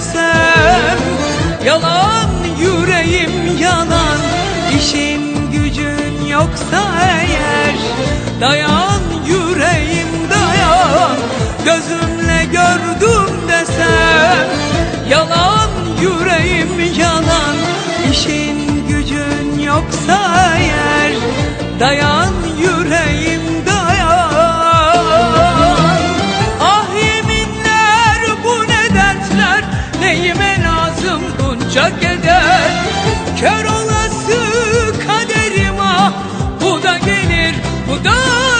desem Yalan yüreğim yalan İşin gücün yoksa eğer Dayan yüreğim dayan Gözümle gördüm desem Yalan yüreğim yalan İşin gücün yoksa eğer Dayan Kör olası kaderim ah Bu da gelir bu da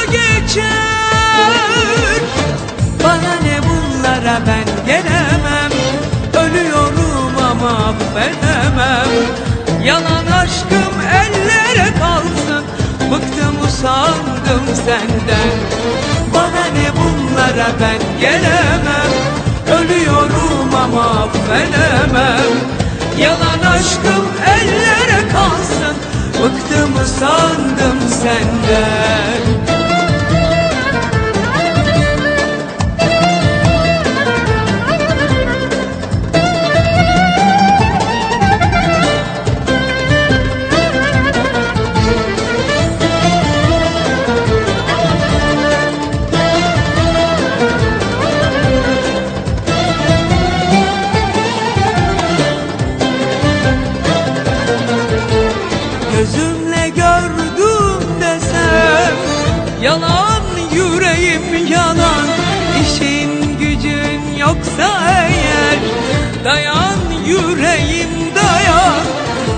geçer. Bana ne bunlara ben gelemem Ölüyorum ama affedemem. Yalan aşkım ellere kalsın Bıktım usandım senden. Bana ne bunlara ben gelemem Ölüyorum ama affedemem. Yalan aşkım Usandım senden gördüm desem Yalan yüreğim yalan İşin gücün yoksa eğer Dayan yüreğim dayan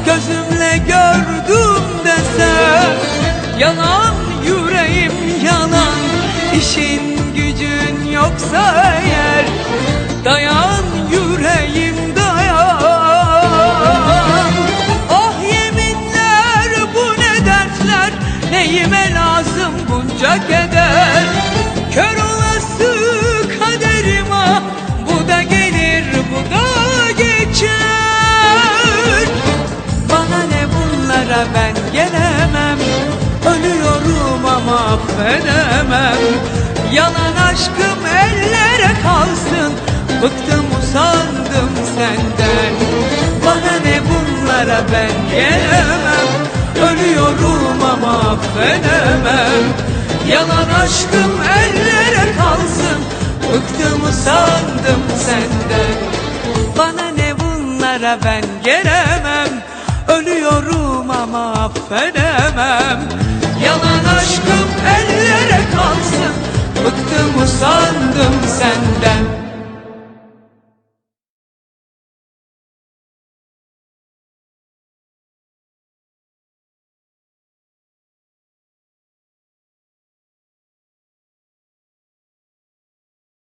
Gözümle gördüm desem Yalan yüreğim yalan İşin gücün yoksa eğer affedemem Yalan aşkım ellere kalsın. Bıktım usandım senden. Bana ne bunlara ben gelemem. Ölüyorum ama affedemem. Yalan aşkım ellere kalsın. Bıktım usandım senden. Bana ne bunlara ben gelemem. Ölüyorum ama affedemem. Yalan aşkım usandım senden